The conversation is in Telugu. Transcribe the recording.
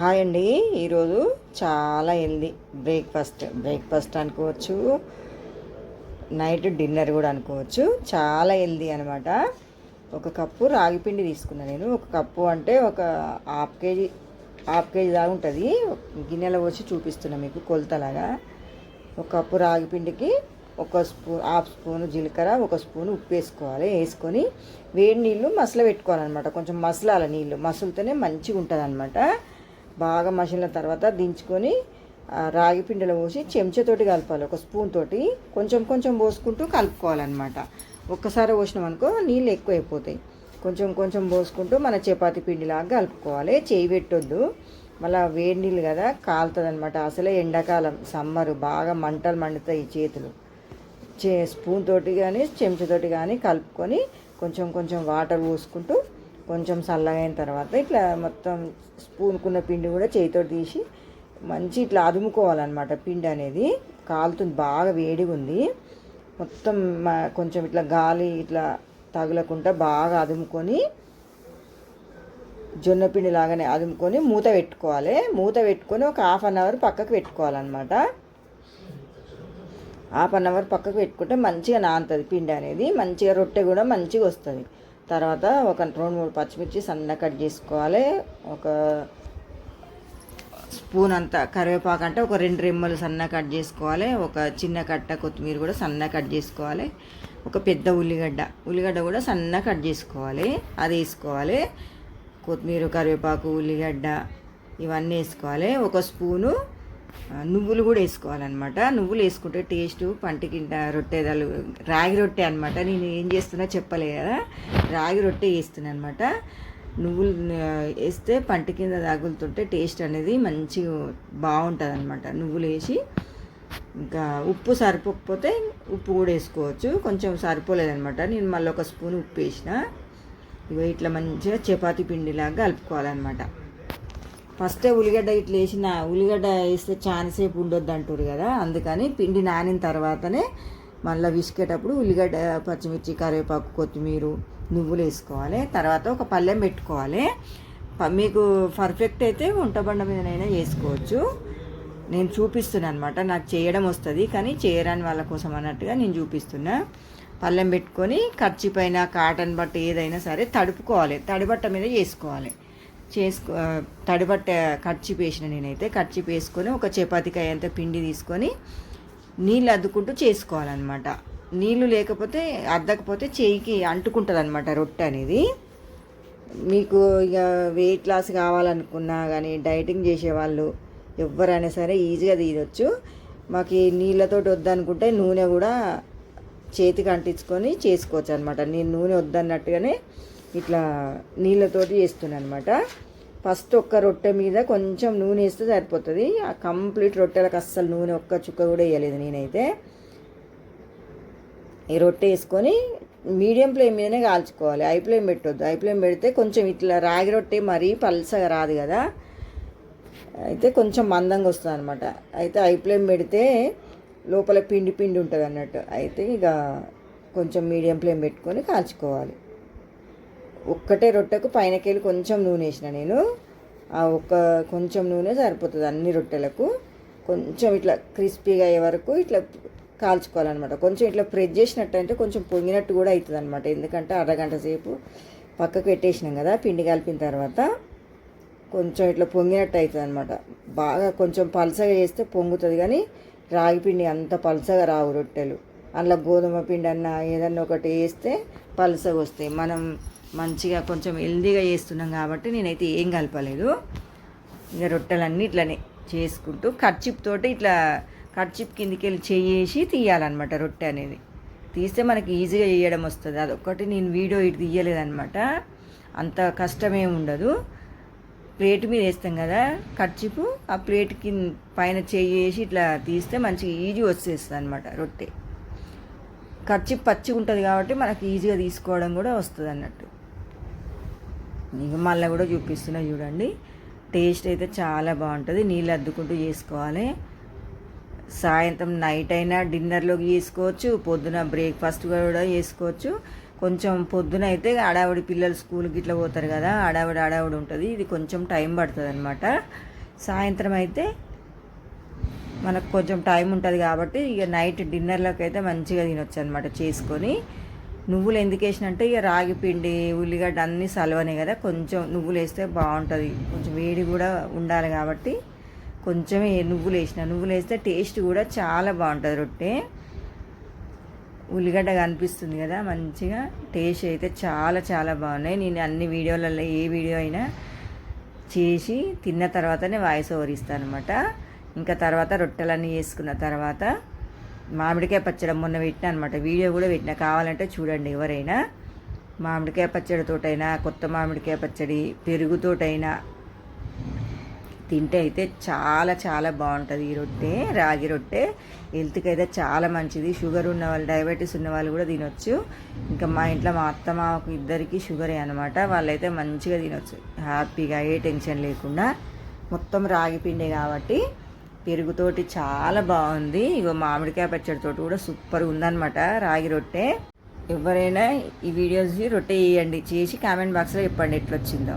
హాయ్ అండి. ఈరోజు చాలా హెల్దీ బ్రేక్ఫాస్ట్ బ్రేక్ఫాస్ట్ అనుకోవచ్చు నైట్ డిన్నర్ కూడా అనుకోవచ్చు. చాలా హెల్దీ అనమాట ఒక కప్పు రాగి పిండి తీసుకున్నాను నేను. ఒక కప్పు అంటే ఒక హాఫ్ కేజీ హాఫ్ కేజీ దాకా ఉంటుంది. గిన్నెలో వచ్చి చూపిస్తున్నా మీకు కొలతలాగా. ఒక కప్పు రాగి పిండికి ఒక స్పూన్ హాఫ్ స్పూన్ జీలకర్ర ఒక స్పూన్ ఉప్పు వేసుకోవాలి. వేసుకొని వేడి నీళ్ళు మసల పెట్టుకోవాలన్నమాట కొంచెం మసలాల నీళ్ళు. మసులుతోనే మంచిగా ఉంటుంది అనమాట బాగా మసిలిన తర్వాత దించుకొని రాగి పిండిలో పోసి చెంచాతోటి కలపాలి. ఒక స్పూన్ తోటి కొంచెం కొంచెం పోసుకుంటూ కలుపుకోవాలన్నమాట. ఒక్కసారి పోసినామనుకో నీళ్ళు ఎక్కువ అయిపోతాయి కొంచెం కొంచెం పోసుకుంటూ మన చపాతి పిండిలాగా కలుపుకోవాలి. చేయి పెట్టొద్దు. మళ్ళీ వేడి నీళ్ళు కదా కాలుతుంది అనమాట అసలే ఎండాకాలం సమ్మరు బాగా మంటలు మండుతాయి చేతులు. చే స్పూన్ తోటి కానీ చెంచాతోటి కానీ కలుపుకొని కొంచెం కొంచెం వాటర్ పోసుకుంటూ కొంచెం చల్లగా అయిన తర్వాత ఇట్లా మొత్తం స్పూన్కున్న పిండి కూడా చేతితో తీసి మంచి ఇట్లా అదుముకోవాలన్నమాట. పిండి అనేది కాలుతుంది బాగా వేడిగా ఉంది మొత్తం కొంచెం ఇట్లా గాలి ఇట్లా తగులకుండా బాగా అదుముకొని జొన్న పిండి లాగానే అదుముకొని మూత పెట్టుకోవాలి. మూత పెట్టుకొని ఒక హాఫ్ అన్ అవర్ పక్కకు పెట్టుకోవాలన్నమాట. హాఫ్ అన్ అవర్ పక్కకు పెట్టుకుంటే మంచిగా నానుతుంది పిండి అనేది. మంచిగా రొట్టె కూడా మంచిగా వస్తుంది. తర్వాత ఒక రెండు మూడు పచ్చిమిర్చి సన్నగా కట్ చేసుకోవాలి. ఒక స్పూన్ అంత కరివేపాకు అంటే ఒక రెండు రెమ్మలు సన్నగా కట్ చేసుకోవాలి. ఒక చిన్న కట్ట కొత్తిమీర కూడా సన్నగా కట్ చేసుకోవాలి. ఒక పెద్ద ఉల్లిగడ్డ ఉల్లిగడ్డ కూడా సన్నగా కట్ చేసుకోవాలి. అది వేసుకోవాలి. కొత్తిమీర కరివేపాకు ఉల్లిగడ్డ ఇవన్నీ వేసుకోవాలి. ఒక స్పూను నువ్వులు కూడా వేసుకోవాలన్నమాట. నువ్వులు వేసుకుంటే టేస్ట్ పంటికి రొట్టెదలు రాగి రొట్టె అనమాట నేను ఏం చేస్తున్నా చెప్పలే కదా. రాగి రొట్టె వేస్తున్నా అనమాట నువ్వులు వేస్తే పంట కింద తగులుతుంటే టేస్ట్ అనేది మంచిగా బాగుంటుంది అనమాట నువ్వులు వేసి ఇంకా ఉప్పు సరిపోకపోతే ఉప్పు కూడా వేసుకోవచ్చు. కొంచెం సరిపోలేదనమాట నేను మళ్ళీ ఒక స్పూన్ ఉప్పు వేసిన. ఇగో ఇట్లా మంచిగా చపాతీ పిండిలాగా కలుపుకోవాలన్నమాట. ఫస్ట్ ఉల్లిగడ్డ ఇట్లా వేసిన ఉల్లిగడ్డ వేస్తే చాలాసేపు ఉండొద్దు అంటారు కదా అందుకని పిండి నానిన తర్వాతనే మళ్ళీ విసికేటప్పుడు ఉల్లిగడ్డ పచ్చిమిర్చి కరివేపాకు కొత్తిమీర నువ్వులు వేసుకోవాలి. తర్వాత ఒక పళ్ళెం పెట్టుకోవాలి. మీకు పర్ఫెక్ట్ అయితే వంట బండ మీదనైనా చేసుకోవచ్చు నేను చూపిస్తున్నాను అనమాట నాకు చేయడం వస్తుంది కానీ చేయరాని వాళ్ళ కోసం అన్నట్టుగా నేను చూపిస్తున్నా. పళ్ళెం పెట్టుకొని ఖర్చు పైన కాటన్ బట్ట ఏదైనా సరే తడుపుకోవాలి తడిబట్ట మీద చేసుకోవాలి చేసుకో తడిబట్ట కర్చీ వేసిన నేనైతే కర్చీ వేసుకొని ఒక చపాతీకి అంత పిండి తీసుకొని నీళ్ళు అద్దుకుంటూ చేసుకోవాలన్నమాట. నీళ్ళు లేకపోతే అద్దకపోతే చేయికి అంటుకుంటుంది అనమాట రొట్టె అనేది. మీకు ఇక వెయిట్ లాస్ కావాలనుకున్నా కానీ డైటింగ్ చేసేవాళ్ళు ఎవరైనా సరే ఈజీగా తీయవచ్చు మాకు ఈ నీళ్ళతోటి వద్దనుకుంటే నూనె కూడా చేతికి అంటించుకొని చేసుకోవచ్చు అనమాట నేను నూనె వద్దన్నట్టుగానే ఇట్లా నీళ్ళతోటి వేస్తుందనమాట అనమాట ఫస్ట్ ఒక్క రొట్టె మీద కొంచెం నూనె వేస్తే సరిపోతుంది. ఆ కంప్లీట్ రొట్టెలకు అస్సలు నూనె ఒక్క చుక్క కూడా వేయలేదు నేనైతే. ఈ రొట్టె వేసుకొని మీడియం ఫ్లేమ్ మీదనే కాల్చుకోవాలి. హై ఫ్లేమ్ పెట్టొద్దు. హై ఫ్లేమ్ పెడితే కొంచెం ఇట్లా రాగి రొట్టె మరీ పల్సగా రాదు కదా. అయితే కొంచెం మందంగా వస్తుంది అనమాట అయితే హై ఫ్లేమ్ పెడితే లోపల పిండి పిండి ఉంటుంది అన్నట్టు అయితే ఇక కొంచెం మీడియం ఫ్లేమ్ పెట్టుకొని కాల్చుకోవాలి. ఒక్కటే రొట్టెకు పైనకెళ్ళి కొంచెం నూనె వేసిన నేను. ఆ ఒక్క కొంచెం నూనె సరిపోతుంది అన్ని రొట్టెలకు. కొంచెం ఇట్లా క్రిస్పీగా అయ్యే వరకు ఇట్లా కాల్చుకోవాలన్నమాట. కొంచెం ఇట్లా ప్రెస్ చేసినట్టు అంటే కొంచెం పొంగినట్టు కూడా అవుతుంది అనమాట ఎందుకంటే అరగంట సేపు పక్కకు పెట్టేసినాం కదా పిండి కలిపిన తర్వాత కొంచెం ఇట్లా పొంగినట్టు అవుతుంది అనమాట బాగా కొంచెం పలసగా చేస్తే పొంగుతుంది కానీ రాగి పిండి అంత పలసగా రావు రొట్టెలు. అందులో గోధుమ పిండి అన్న ఏదన్నా ఒకటి వేస్తే పలసగా వస్తాయి. మనం మంచిగా కొంచెం హెల్దీగా చేస్తున్నాం కాబట్టి నేనైతే ఏం కలపలేదు. ఇక రొట్టెలన్నీ ఇట్లనే చేసుకుంటూ కర్చిప్ తోటి ఇట్లా కర్చిప్ కిందికి వెళ్ళి చేసి తీయాలన్నమాట రొట్టె అనేది. తీస్తే మనకి ఈజీగా చేయడం వస్తుంది. అదొక్కటి నేను వీడియో ఇటు తీయలేదనమాట అంత కష్టమేం ఉండదు. ప్లేట్ మీద వేస్తాం కదా కర్చిపు ఆ ప్లేట్ కింద పైన చేసి ఇట్లా తీస్తే మంచిగా ఈజీ వచ్చేస్తుంది అనమాట రొట్టె. కర్చిప్ పచ్చిగా ఉంటుంది కాబట్టి మనకి ఈజీగా తీసుకోవడం కూడా వస్తుంది అన్నట్టు ఇక మళ్ళీ కూడా చూపిస్తున్నా చూడండి. టేస్ట్ అయితే చాలా బాగుంటుంది. నీళ్ళు అద్దుకుంటూ చేసుకోవాలి. సాయంత్రం నైట్ అయినా డిన్నర్లోకి చేసుకోవచ్చు. పొద్దున బ్రేక్ఫాస్ట్ కూడా చేసుకోవచ్చు. కొంచెం పొద్దున అయితే ఆడావిడి పిల్లలు స్కూల్కి ఇట్లా పోతారు కదా హడావిడి హడావిడి ఉంటుంది. ఇది కొంచెం టైం పడుతుంది అనమాట సాయంత్రం అయితే మనకు కొంచెం టైం ఉంటుంది కాబట్టి ఇక నైట్ డిన్నర్లోకి అయితే మంచిగా తినొచ్చు అనమాట చేసుకొని. నువ్వులు ఎందుకు వేసినంటే ఇక రాగి పిండి ఉల్లిగడ్డ అన్నీ సలవనే కదా. కొంచెం నువ్వులు వేస్తే బాగుంటుంది. కొంచెం వేడి కూడా ఉండాలి కాబట్టి కొంచెమే నువ్వులు వేసిన నువ్వులు వేస్తే టేస్ట్ కూడా చాలా బాగుంటుంది రొట్టె. ఉల్లిగడ్డ కనిపిస్తుంది కదా మంచిగా టేస్ట్ అయితే చాలా చాలా బాగున్నాయి. నేను అన్ని వీడియోలలో ఏ వీడియో అయినా చేసి తిన్న తర్వాతనే వాయిస్ ఓవర్ ఇస్తాను అనమాట ఇంకా తర్వాత రొట్టెలన్నీ వేసుకున్న తర్వాత మామిడికాయ పచ్చడి మొన్న పెట్టిన అనమాట వీడియో కూడా పెట్టిన. కావాలంటే చూడండి ఎవరైనా. మామిడికాయ పచ్చడితోటైనా కొత్త మామిడికాయ పచ్చడి పెరుగుతోటైనా తింటే అయితే చాలా చాలా బాగుంటుంది. ఈ రొట్టె రాగి రొట్టె హెల్త్కి అయితే చాలా మంచిది. షుగర్ ఉన్న వాళ్ళు డయాబెటీస్ ఉన్న వాళ్ళు కూడా తినొచ్చు. ఇంకా మా ఇంట్లో మా అత్త మాకు ఇద్దరికి షుగరే అనమాట వాళ్ళైతే మంచిగా తినొచ్చు. హ్యాపీగా ఏ టెన్షన్ లేకుండా. మొత్తం రాగి పిండే కాబట్టి పెరుగుతోటి చాలా బాగుంది. ఇగో మామిడికాయ పచ్చడితోటి కూడా సూపర్ ఉందన్నమాట రాగి రొట్టె. ఎవరైనా ఈ వీడియోస్ రొట్టె వేయండి. చేసి కామెంట్ బాక్స్లో చెప్పండి ఎట్లొచ్చిందో.